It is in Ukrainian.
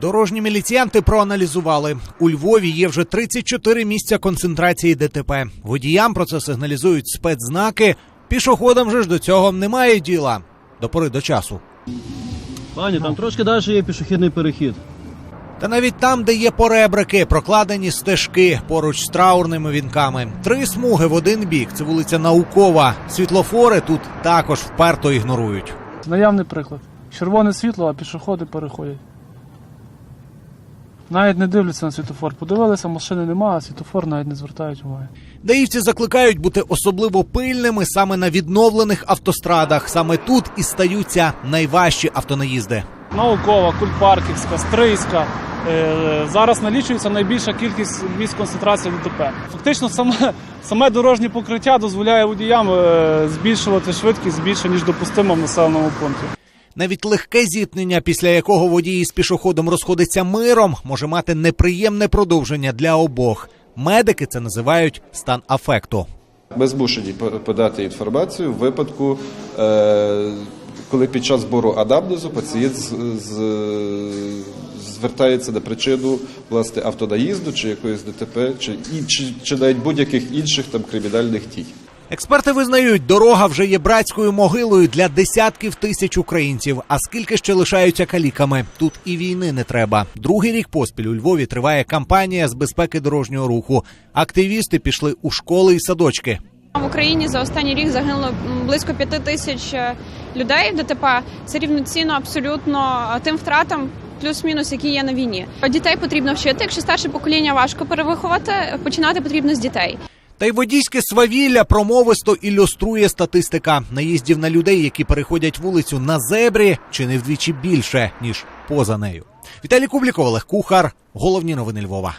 Дорожні міліціянти проаналізували. У Львові є вже 34 місця концентрації ДТП. Водіям про це сигналізують спецзнаки. Пішоходам же ж до цього немає діла. До пори до часу. Пані, там трошки далі є пішохідний перехід. Та навіть там, де є поребрики, прокладені стежки поруч з траурними вінками. Три смуги в один бік. Це вулиця Наукова. Світлофори тут також вперто ігнорують. Наявний приклад. Червоне світло, а пішоходи переходять. Навіть не дивляться на світофор. Подивилися, машини немає, а світофор навіть не звертають уваги. Даївці закликають бути особливо пильними саме на відновлених автострадах. Саме тут і стаються найважчі автонаїзди. Наукова, Кульпарківська, Стрийська. Е, Зараз налічується найбільша кількість місць концентрації ДТП. Фактично, саме, саме дорожнє покриття дозволяє водіям е, збільшувати швидкість більше, ніж допустимо в населеному пункті. Навіть легке зіткнення, після якого водій з пішоходом розходиться миром, може мати неприємне продовження для обох. Медики це називають стан афекту. Ми змушені по- подати інформацію в випадку, е, коли під час збору анамнезу пацієнт звертається на причину власне автонаїзду чи якоїсь ДТП, чи, чи, чи навіть будь-яких інших там кримінальних дій. Експерти визнають, дорога вже є братською могилою для десятків тисяч українців. А скільки ще лишаються каліками? Тут і війни не треба. Другий рік поспіль у Львові триває кампанія з безпеки дорожнього руху. Активісти пішли у школи і садочки. В Україні за останній рік загинуло близько п'яти тисяч е, людей в ДТП. Це рівноцінно абсолютно е, тим втратам. Плюс-мінус, які є на війні. Дітей потрібно вчити. Якщо старше покоління важко перевиховати, починати потрібно з дітей. Та й водійське свавілля промовисто ілюструє статистика наїздів на людей, які переходять вулицю на зебрі, чи не вдвічі більше ніж поза нею. Віталій Кубліков, Олег Кухар. Головні новини Львова.